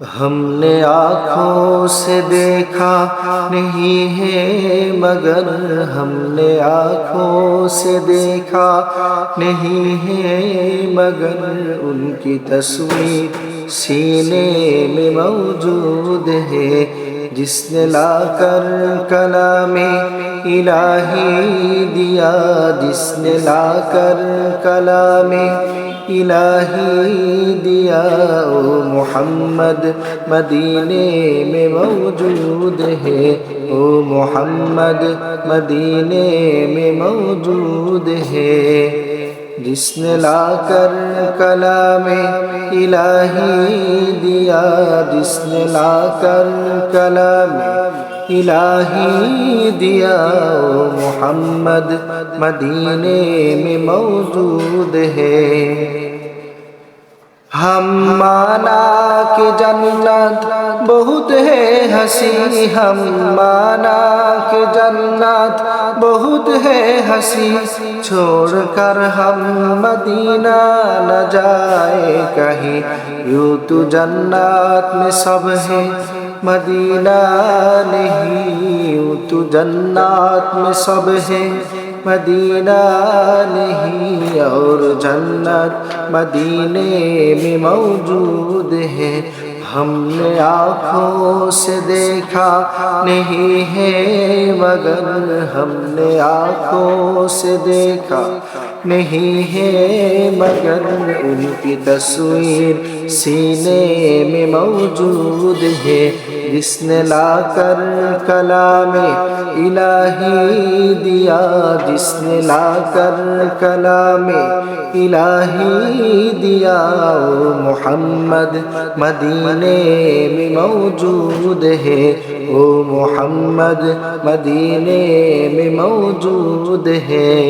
ہم نے آنکھوں سے دیکھا نہیں ہے، مگر ہم نے آنکھوں سے دیکھا نہیں ہے، مگر ان کی تصویر سینے میں موجود ہے۔ جس نے لا کر کلام الہی دیا جس نے لا کر کلام الہی دیا او محمد مدینے میں موجود ہے او محمد مدینے میں موجود ہے جس نے لا کر کلام الہی دیا جس نے لا کر کلام الہی دیا ہم مانا کہ جنت بہت ہے ہنسی ہم مانا کہ جنت بہت ہے ہنسی، چھوڑ کر ہم مدینہ نہ جائے کہیں۔ یوں تو جنت میں سب ہے، مدینہ نہیں، یوں تو جنات میں سب ہے۔ مدینہ نہیں اور جنت مدینے میں موجود ہے۔ ہم نے آنکھوں سے دیکھا نہیں ہے، مگر ہم نے آنکھوں سے دیکھا نہیں ہے، مگر ان کی تصویر سینے میں موجود ہے۔ جس نے لا کر کلام الہی دیا، جس نے لا کر کلام الہی دیا۔ او محمد مدینے میں موجود ہے۔ او محمد مدینے میں موجود ہے۔